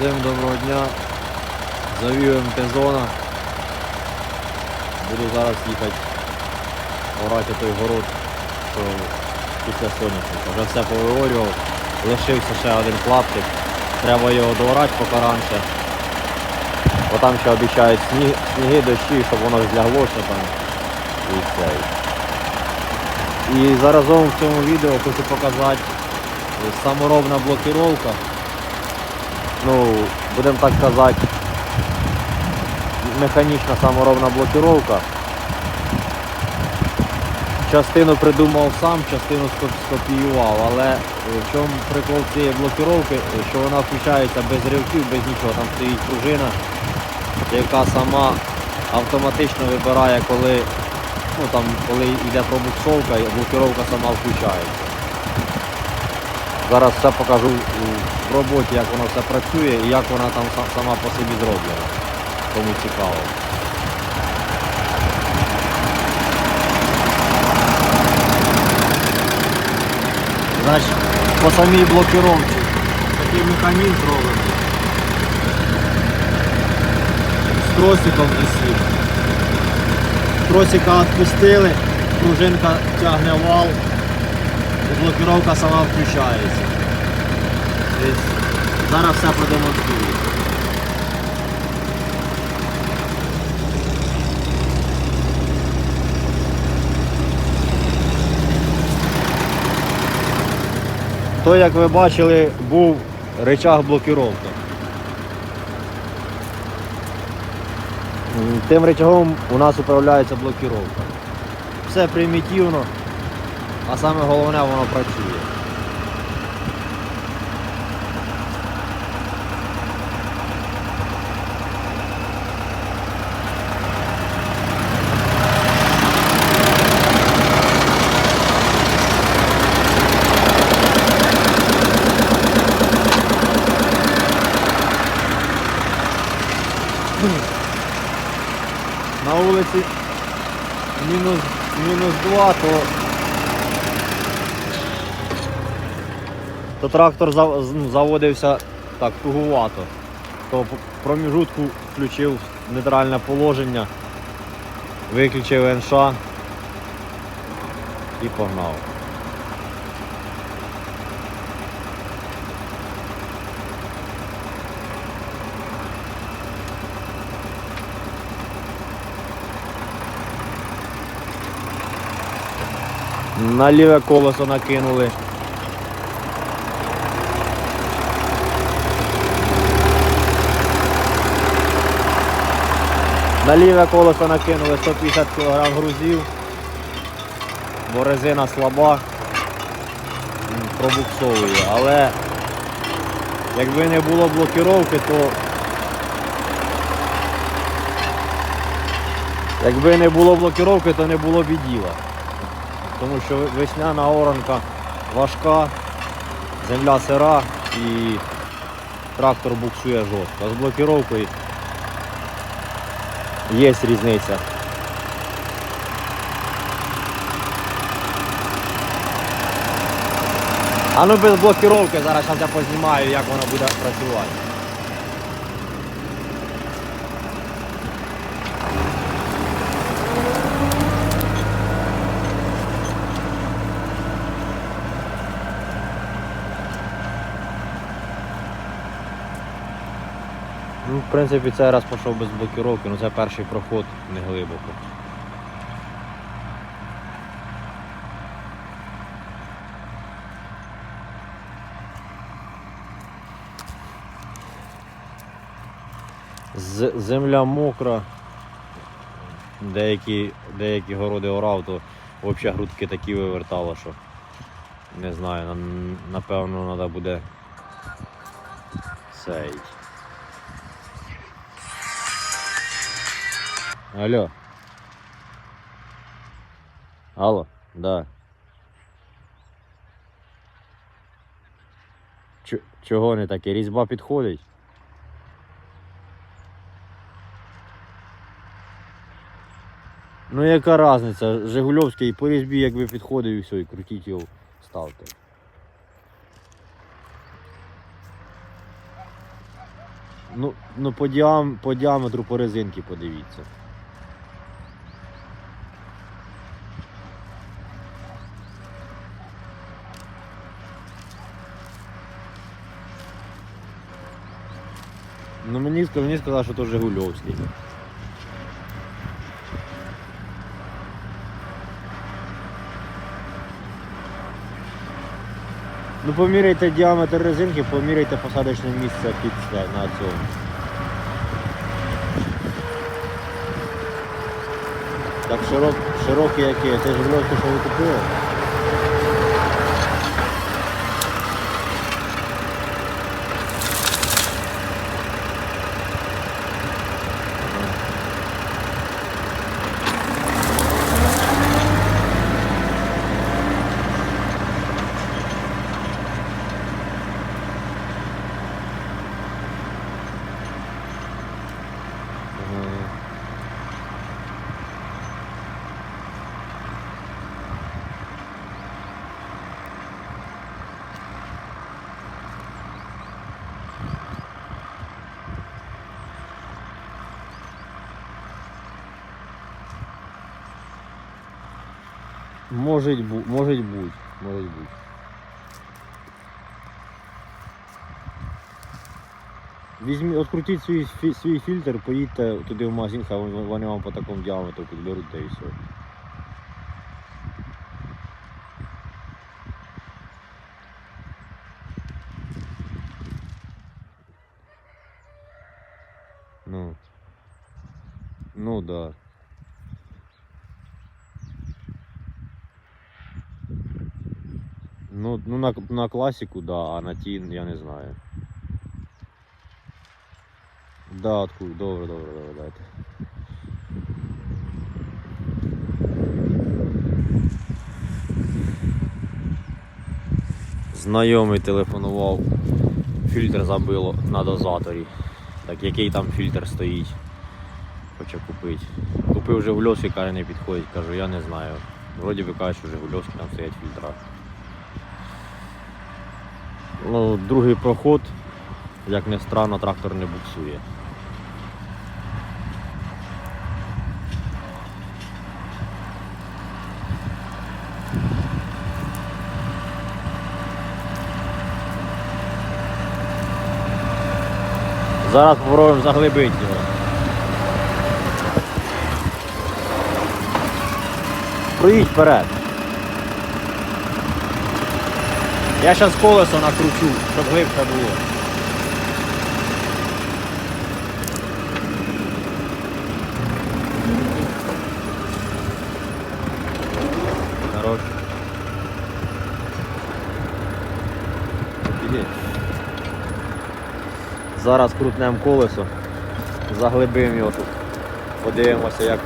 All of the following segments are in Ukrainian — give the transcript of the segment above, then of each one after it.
Всім доброго дня. Завів МТ-зона. Буду зараз їхати орати той город, що після соняшника. Вже все повиорював. Лишився ще один клаптик. Треба його доорати поки раніше. Бо там ще обіцяють сніг, сніги, дощі, щоб воно зляглося там. І все. І заразом в цьому відео хочу показати саморобна блокіровка ну, будемо так казати, механічна саморобна блокіровка. Частину придумав сам, частину скопіював, але в чому прикол цієї блокіровки, Е, що вона включається без ривків, без нічого. Там стоїть пружина, яка сама автоматично вибирає, коли, ну, там, коли йде пробуксовка, і блокіровка сама включається. Зараз все покажу роботі, як воно все працює і як вона там сама по собі зроблена. Кому цікаво. Значить, по самій блокіровці такий механізм зроблений. З тросиком висить. Тросика відпустили, пружинка тягне вал і блокіровка сама включається. Зараз все продемонструю. То, як ви бачили, був речаг блокіровки. М, Тим речагом у нас управляється блокіровка. Все примітивно, а саме головне воно працює. На вулиці мінус, мінус 2, то, то трактор ну, заводився так тугувато. То проміжутку включив нейтральне положення, виключив НШ і погнав. На ліве колесо накинули. На ліве колесо накинули 150 кг грузів, бо резина слаба, пробуксовує. Але якби не було блокіровки, то якби не було блокіровки, то не було б і діла тому що весняна оранка важка, земля сира і трактор буксує жорстко. З блокіровкою є різниця. А ну без блокіровки зараз я познімаю, як воно буде працювати. Ну, в принципі, цей раз пішов без блокіровки, ну це перший проход не глибоко. З- Земля мокра. Деякі, деякі городи орав, то взагалі грудки такі вивертало, що не знаю, напевно треба буде цей. Алло. Алло, да. Ч- чого не таке? Різьба підходить? Ну яка різниця? Жигульовський по різьбі якби підходив і все, і крутіть його, ставте. Ну, ну по, діам, по діаметру по резинки подивіться. Ну мені, мені сказали, що то Жигульовський. Ну поміряйте діаметр резинки, поміряйте посадочне місце під це на цьому. Так широк, широкий який, це ж Жигульовський, що ви купили? Может бу, может бути, может бути. Візьмі, открутіть свій, свій фільтр, поїдьте туди в магазин, хай вони вам по такому діаметру підберуть та і все. Ну. Ну да. Ну, ну на, класику, да, а на ті я не знаю. Да, откуда? Добре, добре, добре, дайте. Знайомий телефонував, фільтр забило на дозаторі. Так який там фільтр стоїть? Хоче купити. Купив Жигульовський, каже, не підходить. Кажу, я не знаю. Вроді би кажуть, що Жигульовський там стоять фільтра. Ну, другий проход, як не странно, трактор не буксує. Зараз спробуємо заглибити його. Проїдь вперед. Я зараз колесо накручу, щоб глибше було. Зараз крутнемо колесо, заглибимо його тут. Подивимося, як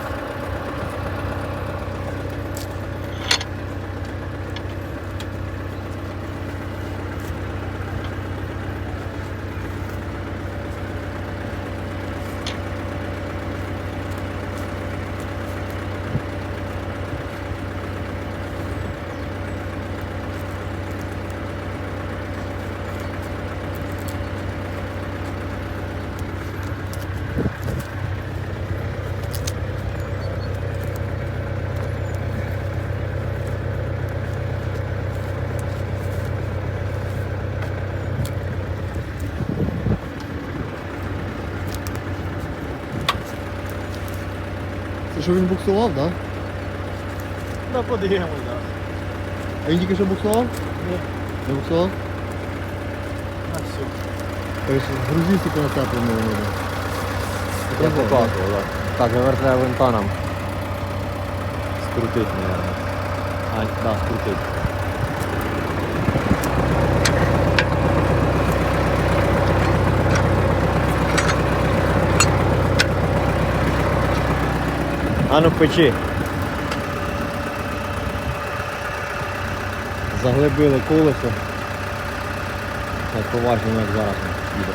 Це що він буксував, так? Да? Ну подивимось, так. А він тільки що буксував? Ні. Не буксував? А все. Тобто грузі тільки на це примовно. Я показував, так. Так, вертаю винта нам. Скрутить, мабуть. А, да, скрутить. А ну печи. Заглибили колесо. Так поважно, як зараз їде.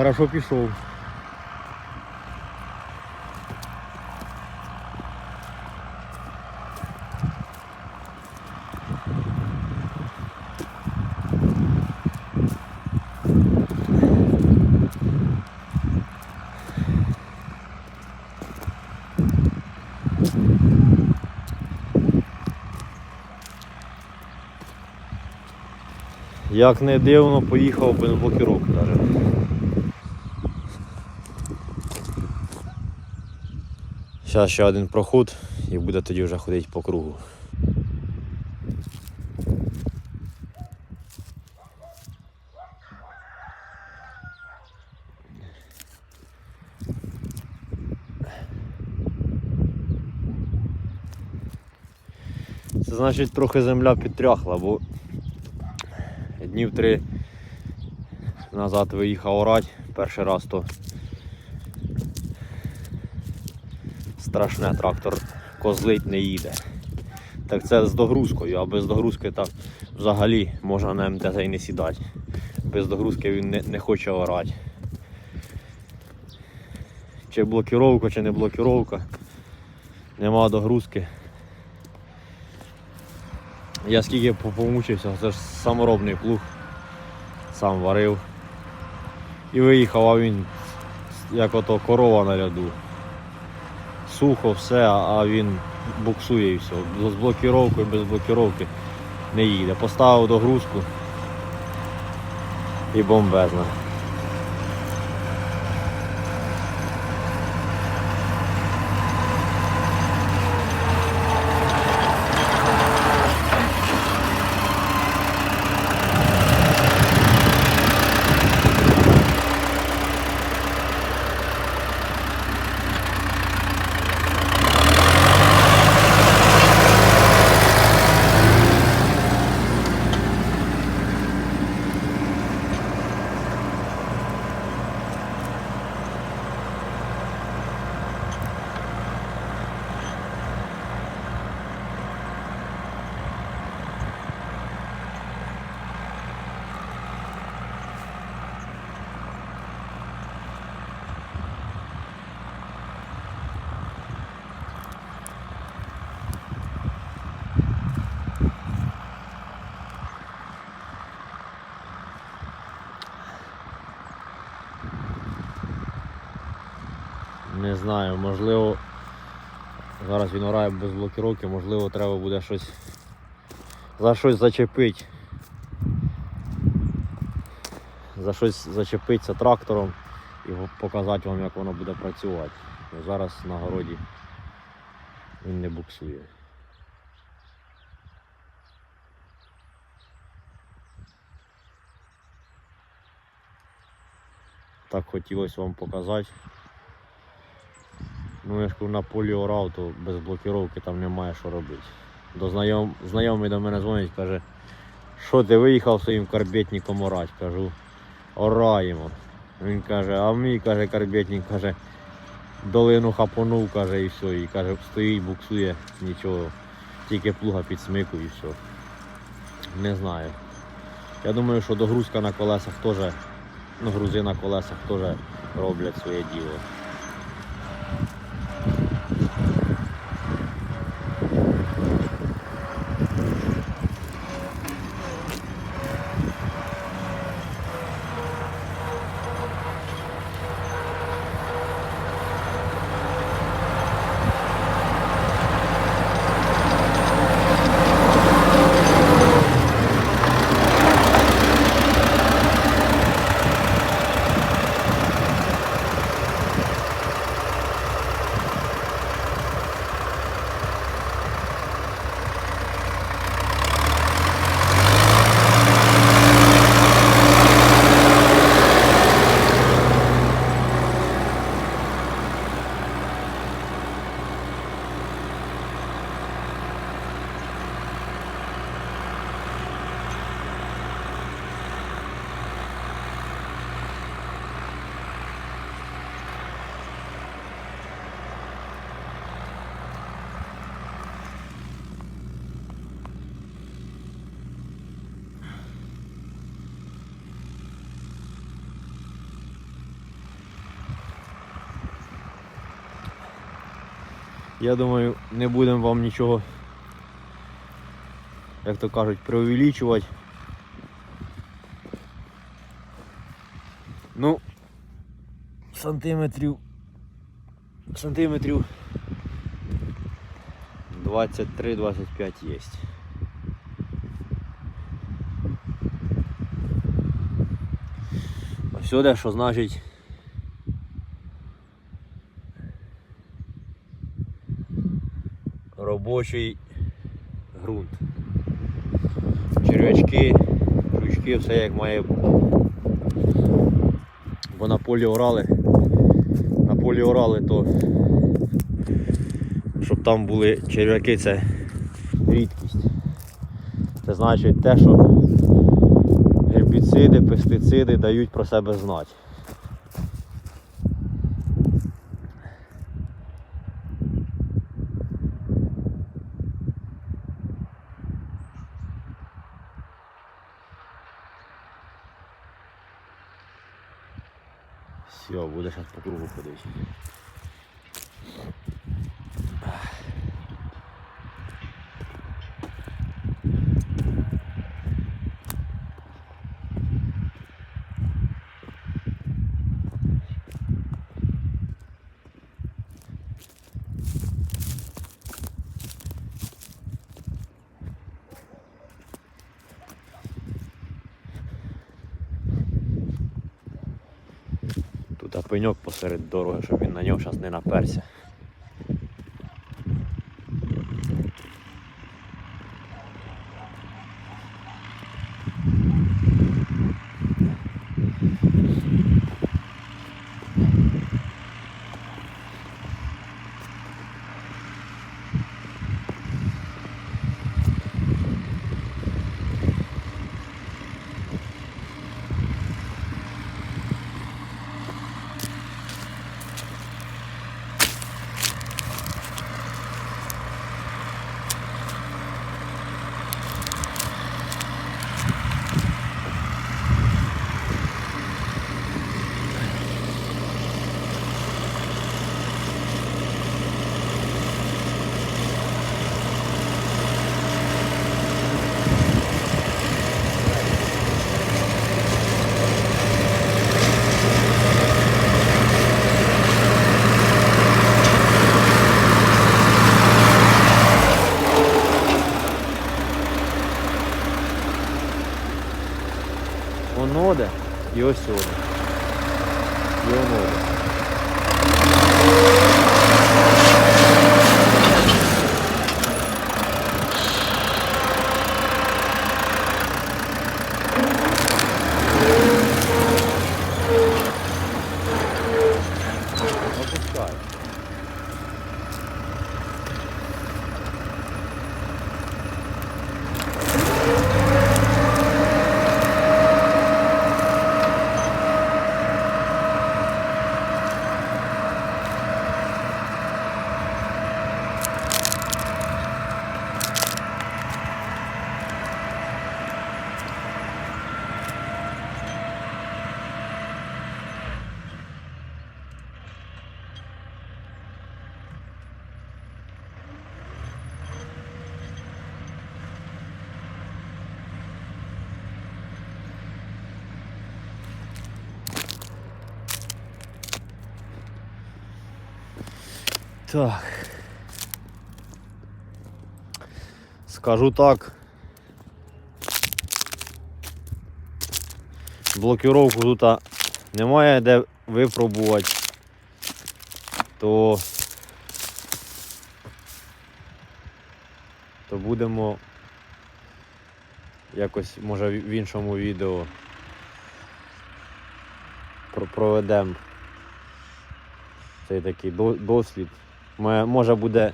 Хорошо пішов. Як не дивно, поїхав без блокировки навіть. Зараз ще один проход і буде тоді вже ходити по кругу. Це значить трохи земля підтряхла, бо днів три назад виїхав орать, перший раз то страшне, трактор козлить не їде. Так це з догрузкою, а без догрузки так взагалі можна на МТЗ і не сідати. Без догрузки він не, не хоче орати. Чи блокіровка, чи не блокіровка. Нема догрузки. Я скільки помучився, це ж саморобний плуг. Сам варив. І виїхав, а він як ото корова на льоду. Сухо все, а він буксує і все. З блокіровкою, без блокіровки не їде. Поставив догрузку і бомбезна. Не знаю, можливо, зараз він орає без блокіровки, можливо, треба буде щось за щось зачепити. За щось зачепитися трактором і показати вам, як воно буде працювати. Бо зараз на городі він не буксує. Так хотілося вам показати. Ну я ж на полі орав, то без блокіровки там немає що робити. До знайом... Знайомий до мене дзвонить, каже, що ти виїхав своїм карбетником орать? Кажу, ораємо. Він каже, а мій каже, карбетник каже, долину хапонув, каже, і все. І каже, стоїть, буксує, нічого. Тільки плуга під смику і все. Не знаю. Я думаю, що догрузка на колесах теж, ну грузи на колесах теж роблять своє діло. Я думаю, не будемо вам нічого, як то кажуть, преувеличувати. Ну, сантиметрів. Сантиметрів 23-25 є. Сюди, що значить. Робочий ґрунт. Черв'ячки, жучки, все як має. Бо на полі орали. На полі орали, то щоб там були черв'яки, це рідкість. Це значить те, що гербіциди, пестициди дають про себе знати. Все, буде зараз пеньок посеред дороги, щоб він на нього зараз не наперся. Воно де і ось сюди. І воно де. Опускай. Так. Скажу так. Блокировку тут немає де випробувати, то, то будемо якось, може, в іншому відео про- проведемо цей такий до- дослід. Може буде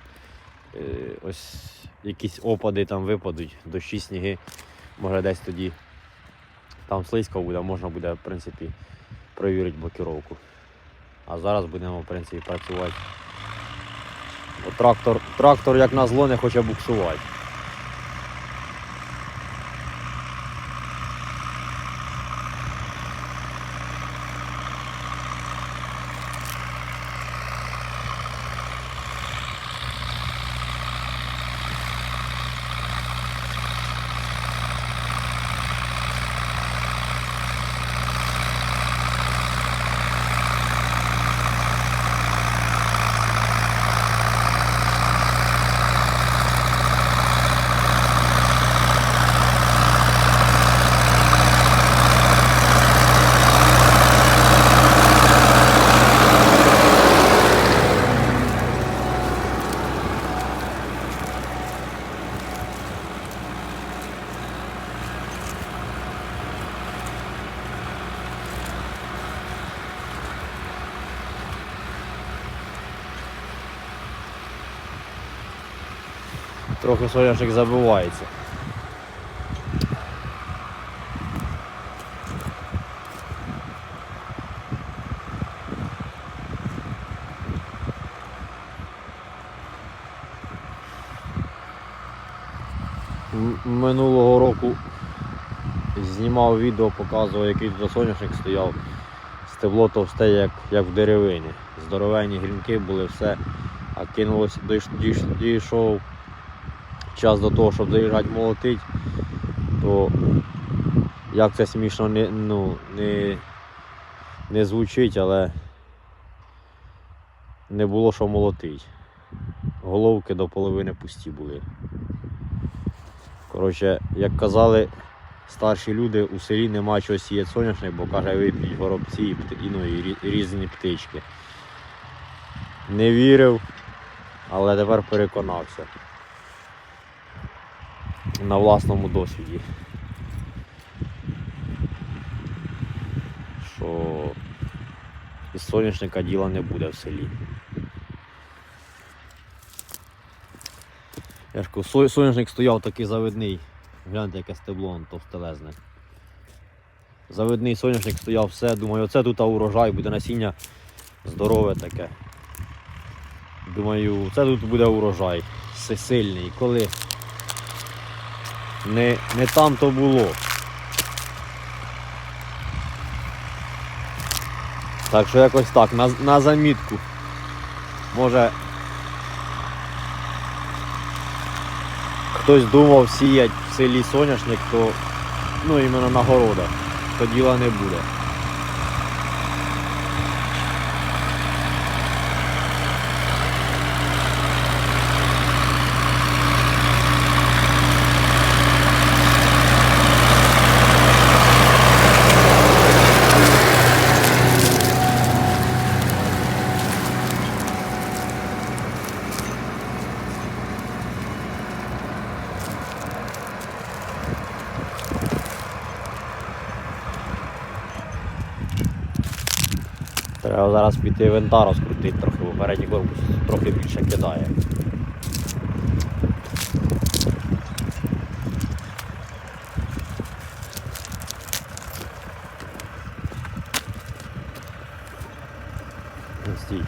е, ось якісь опади там випадуть, дощі, сніги. Може десь тоді там слизько буде, можна буде в принципі перевірити блокировку. А зараз будемо в принципі працювати. Трактор, трактор як на зло не хоче буксувати. Трохи соняшник забивається. Минулого року знімав відео, показував, який тут соняшник стояв. Стебло товсте, як, як в деревині. Здоровенні грінки були, все. А кинулося, дійш- дійш- дійшов час до того, щоб заїжджати молотить, то як це смішно не, ну, не, не звучить, але не було що молотить. Головки до половини пусті були. Коротше, як казали старші люди, у селі нема чого сіяти соняшник, бо каже, вип'ють горобці і, ну, і різні птички. Не вірив, але тепер переконався на власному досвіді. Що із соняшника діла не буде в селі. Я ж кажу, со- соняшник стояв такий завидний. Гляньте, яке стебло товстелезне. Завидний соняшник стояв, все, думаю, оце тут урожай, буде насіння здорове таке. Думаю, це тут буде урожай. Си- Сильний. Коли не, не там то було. Так що якось так, на, на замітку. Може хтось думав сіять в селі соняшник, то ну іменно на городах, то діла не буде. Зараз піти винта розкрутити трохи, бо передній корпус трохи більше кидає. Ну, Стій.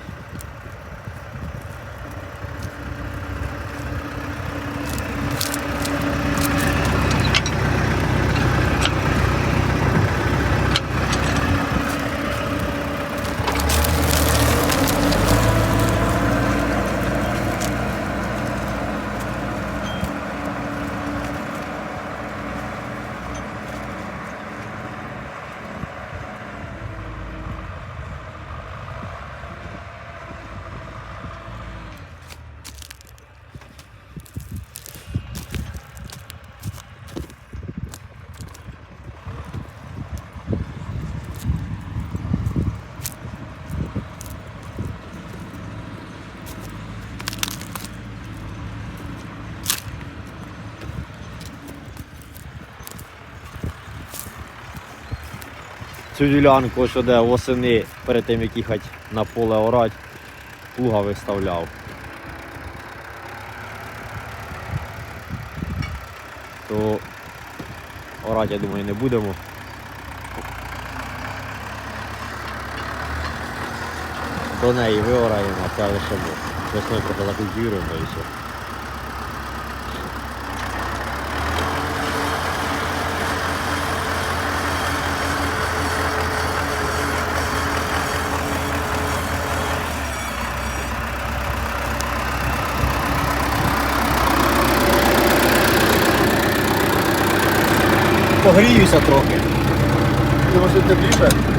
Цю ділянку ось де восени перед тим як їхати на поле орать, плуга виставляв. То орати, я думаю, не будемо. До неї виораємо, а це лише ми. весною закультуємо і все. Погріюся трохи. Може тепліше?